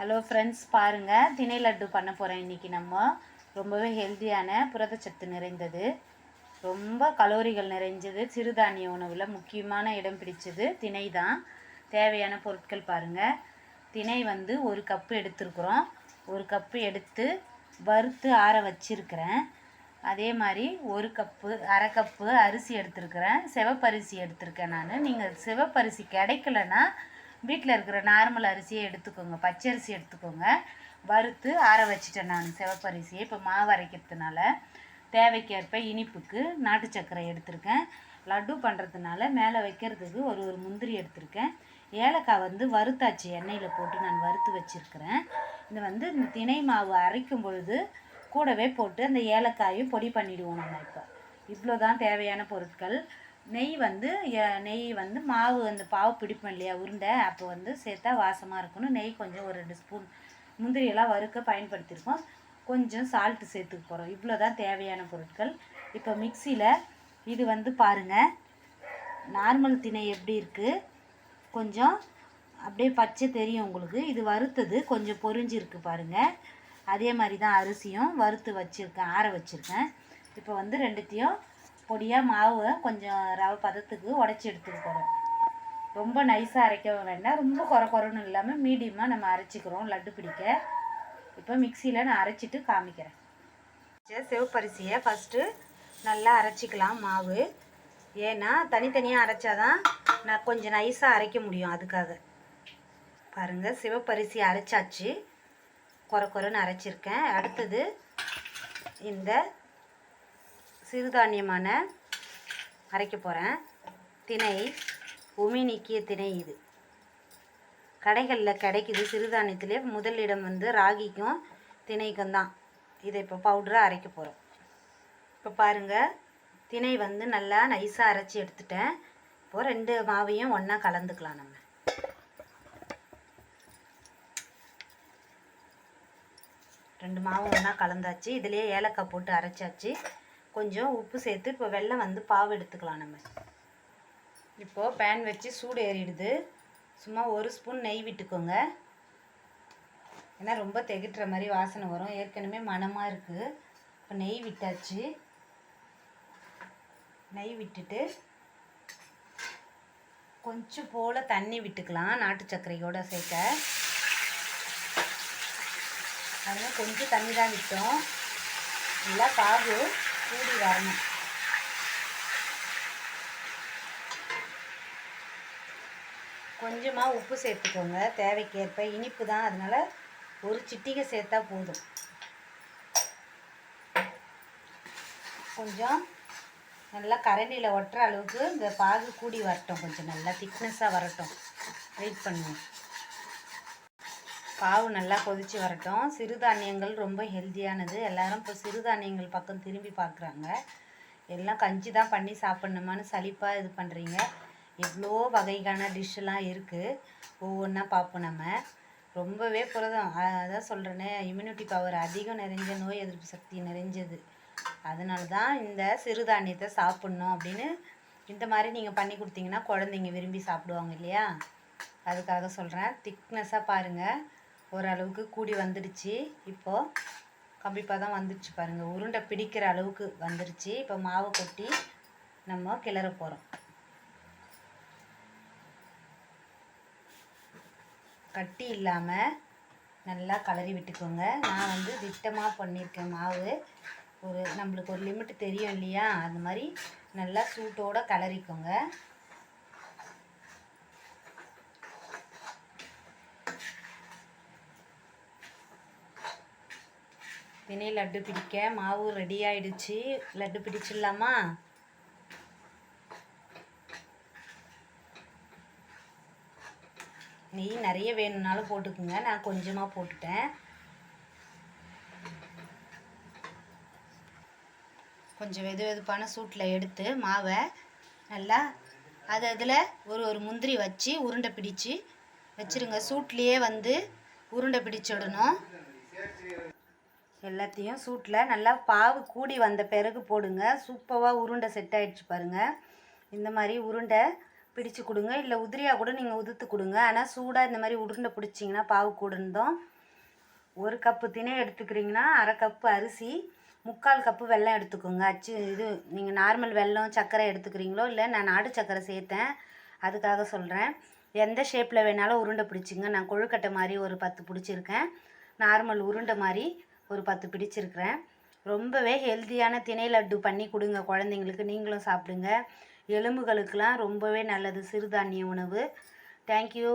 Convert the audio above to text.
Hello friends பாருங்கள் திணை லட்டு பண்ண போகிறேன் இன்றைக்கி நம்ம. ரொம்பவே ஹெல்த்தியான புரதச்சத்து நிறைந்தது. ரொம்ப கலோரிகள் நிறைஞ்சது. சிறுதானிய உணவில் முக்கியமான இடம் பிடிச்சது திணை தான். தேவையான பொருட்கள் பாருங்கள் திணை வந்து ஒரு கப்பு எடுத்துருக்குறோம். ஒரு கப்பு எடுத்து வறுத்து ஆற வச்சிருக்கிறேன். அதே மாதிரி ஒரு கப்பு அரை கப்பு அரிசி எடுத்துருக்குறேன். சிவப்பரிசி எடுத்திருக்கேன் நான். நீங்கள் சிவப்பரிசி கிடைக்கலன்னா வீட்டில் இருக்கிற நார்மல் அரிசியை எடுத்துக்கோங்க. பச்சரிசி எடுத்துக்கோங்க. வறுத்து ஆற வச்சுட்டேன் நான் சிவப்பரிசியை இப்போ மாவு அரைக்கிறதுனால தேவைக்கேற்ப இனிப்புக்கு நாட்டு சர்க்கரை எடுத்திருக்கேன். லட்டு பண்ணுறதுனால மேலே வைக்கிறதுக்கு ஒரு ஒரு முந்திரி எடுத்திருக்கேன். ஏலக்காய் வந்து வறுத்தாச்சு. எண்ணெயில் போட்டு நான் வறுத்து வச்சுருக்கிறேன். இது வந்து இந்த திணை மாவு அரைக்கும் பொழுது கூடவே போட்டு அந்த ஏலக்காயும் பொடி பண்ணிவிடுவோம் நம்ம இப்போ. இவ்வளோ தான் தேவையான பொருட்கள். நெய் வந்து எ- நெய் வந்து மாவு அந்த பாவு பிடிப்போம் இல்லையா உருண்டை அப்போ வந்து சேர்த்தா வாசமாக இருக்கணும் நெய் கொஞ்சம் ஒரு ரெண்டு ஸ்பூன் முந்திரியெல்லாம் வறுக்க பயன்படுத்தியிருக்கோம். கொஞ்சம் சால்ட்டு சேர்த்துக்க போகிறோம் இவ்வளோ தான் தேவையான பொருட்கள். இப்போ மிக்சியில் இது வந்து பாருங்கள் நார்மல் திணை எப்படி இருக்குது கொஞ்சம் அப்படியே பச்சை தெரியும் உங்களுக்கு. இது வறுத்தது கொஞ்சம் பொறிஞ்சிருக்கு பாருங்கள் அதே மாதிரி தான் அரிசியும் வறுத்து வச்சுருக்கேன் ஆற வச்சுருக்கேன். இப்போ வந்து ரெண்டுத்தையும் பொடியாக மாவை கொஞ்சம் ரவை பதத்துக்கு உடச்சி எடுத்துக்க போகிறோம் ரொம்ப நைஸாக அரைக்க வேண்டாம். ரொம்ப குறை குறைன்னு இல்லாமல் மீடியமாக நம்ம அரைச்சிக்கிறோம். லட்டு பிடிக்க. இப்போ மிக்சியில் நான் அரைச்சிட்டு காமிக்கிறேன். சரி, சிவப்பரிசியை ஃபஸ்ட்டு நல்லா அரைச்சிக்கலாம் மாவு. ஏன்னா தனித்தனியாக அரைச்சாதான் நான் கொஞ்சம் நைஸாக அரைக்க முடியும் அதுக்காக. பாருங்கள் சிவப்பரிசி அரைச்சாச்சு. குறை குறைன்னு அரைச்சிருக்கேன். அடுத்தது இந்த சிறுதானியமான அரைக்க போகிறேன் திணை உமி நீக்கிய திணை இது. கடைகளில் கிடைக்குது சிறுதானியத்திலே. முதலிடம் வந்து ராகிக்கும் திணைக்கும் தான். இதை இப்போ பவுடராக அரைக்க போகிறோம் இப்போ பாருங்கள் திணை வந்து நல்லா நைஸாக அரைச்சி எடுத்துட்டேன். இப்போ ரெண்டு மாவையும் ஒன்றா கலந்துக்கலாம் நம்ம. ரெண்டு மாவும் ஒன்றா கலந்தாச்சு. இதிலே ஏலக்காய் போட்டு அரைச்சாச்சு. கொஞ்சம் உப்பு சேர்த்து இப்போ வெள்ளம் வந்து பாவு எடுத்துக்கலாம் நம்ம. இப்போது பேன் வச்சு சூடு ஏறிடுது. சும்மா ஒரு ஸ்பூன் நெய் விட்டுக்கோங்க. ஏன்னா ரொம்ப திகட்டுற மாதிரி வாசனை வரும். ஏற்கனவே மணமாக இருக்குது இப்போ நெய் விட்டாச்சு. நெய் விட்டுட்டு கொஞ்சம் போல் தண்ணி விட்டுக்கலாம். நாட்டு சர்க்கரையோடு சேர்க்க. அதனால் கொஞ்சம் தண்ணி தான் விட்டோம். நல்லா பாகு. கூடி வரணும் கொஞ்சமாக உப்பு சேர்த்துக்கோங்க தேவைக்கேற்ப. இனிப்பு தான் அதனால் ஒரு சிட்டிகை சேர்த்தா போதும். கொஞ்சம் நல்லா கரண்டியில் ஒட்டுற அளவுக்கு இந்த பாகு கூடி வரட்டும். கொஞ்சம் நல்லா திக்னஸாக வரட்டும். வெயிட் பண்ணுவோம் பாவு நல்லா கொதிச்சு வரட்டும். சிறுதானியங்கள் ரொம்ப ஹெல்த்தியானது. எல்லாரும் இப்போ சிறுதானியங்கள் பக்கம் திரும்பி பார்க்குறாங்க எல்லாம் கஞ்சி தான் பண்ணி சாப்பிட்ணுமான்னு சலிப்பாக இது பண்ணுறீங்க எவ்வளோ வகைக்கான டிஷ்ஷெல்லாம் இருக்குது ஒவ்வொன்றா பார்ப்போம் நம்ம. ரொம்பவே புரதம். அதான் சொல்கிறேனே இம்யூனிட்டி பவர் அதிகம் நிறைஞ்ச நோய் எதிர்ப்பு சக்தி நிறைஞ்சது. அதனால தான் இந்த சிறுதானியத்தை சாப்பிட்ணும் அப்படின்னு இந்த மாதிரி நீங்கள் பண்ணி கொடுத்தீங்கன்னா குழந்தைங்க விரும்பி சாப்பிடுவாங்க இல்லையா? அதுக்காக சொல்கிறேன் திக்னஸாக பாருங்கள் ஓரளவுக்கு கூடி வந்துடுச்சு. இப்போது கம்பிப்பாக தான் வந்துடுச்சு பாருங்கள் உருண்டை பிடிக்கிற அளவுக்கு வந்துடுச்சு. இப்போ மாவை கொட்டி நம்ம கிளற போகிறோம் கட்டி இல்லாமல் நல்லா கலரி விட்டுக்கோங்க. நான் வந்து திட்டமாக பண்ணியிருக்கேன் மாவு. ஒரு நம்மளுக்கு ஒரு லிமிட் தெரியும் இல்லையா? அந்த மாதிரி நல்லா சூட்டோட கலரிக்கோங்க திணை லட்டு பிடிக்க மாவு ரெடி ஆயிடுச்சு. லட்டு பிடிச்சிடலாமா? நெய் நிறைய வேணும்னாலும் போட்டுக்குங்க. நான் கொஞ்சமாக போட்டுட்டேன். கொஞ்சம் வெது வெதுப்பான சூட்டில் எடுத்து மாவை நல்லா அது அதில் ஒரு ஒரு முந்திரி வச்சு உருண்டை பிடிச்சு வச்சிருங்க. சூட்லேயே வந்து உருண்டை பிடிச்சிடணும். எல்லாத்தையும் சூட்டில் நல்லா பாவு கூடி வந்த பிறகு போடுங்க. சூப்பராக உருண்டை செட் ஆகிடுச்சு பாருங்கள் இந்த மாதிரி உருண்டை பிடிச்சு கொடுங்க. இல்லை உதிரியாக கூட நீங்கள் உதுத்து கொடுங்க. ஆனால் சூடாக இந்த மாதிரி உருண்டை பிடிச்சிங்கன்னா பாவு கூடந்தோம் ஒரு கப்பு தினை எடுத்துக்கிறீங்கன்னா அரை கப்பு அரிசி முக்கால் கப்பு வெல்லம் எடுத்துக்கோங்க. அச்சு இது நீங்கள் நார்மல் வெல்லம் சர்க்கரை எடுத்துக்கிறீங்களோ இல்லை நான் நாடு சர்க்கரை சேர்த்தேன். அதுக்காக சொல்கிறேன் எந்த ஷேப்பில் வேணாலும் உருண்டை பிடிச்சிங்க. நான் கொழுக்கட்டை மாதிரி ஒரு பத்து பிடிச்சிருக்கேன். நார்மல் உருண்டை மாதிரி ஒரு பத்து பிடிச்சிருக்கிறேன். ரொம்பவே ஹெல்த்தியான திணை லட்டு பண்ணி கொடுங்க குழந்தைங்களுக்கு. நீங்களும் சாப்பிடுங்க. எலும்புகளுக்கெலாம் ரொம்பவே நல்லது. சிறுதானிய உணவு. தேங்க்யூ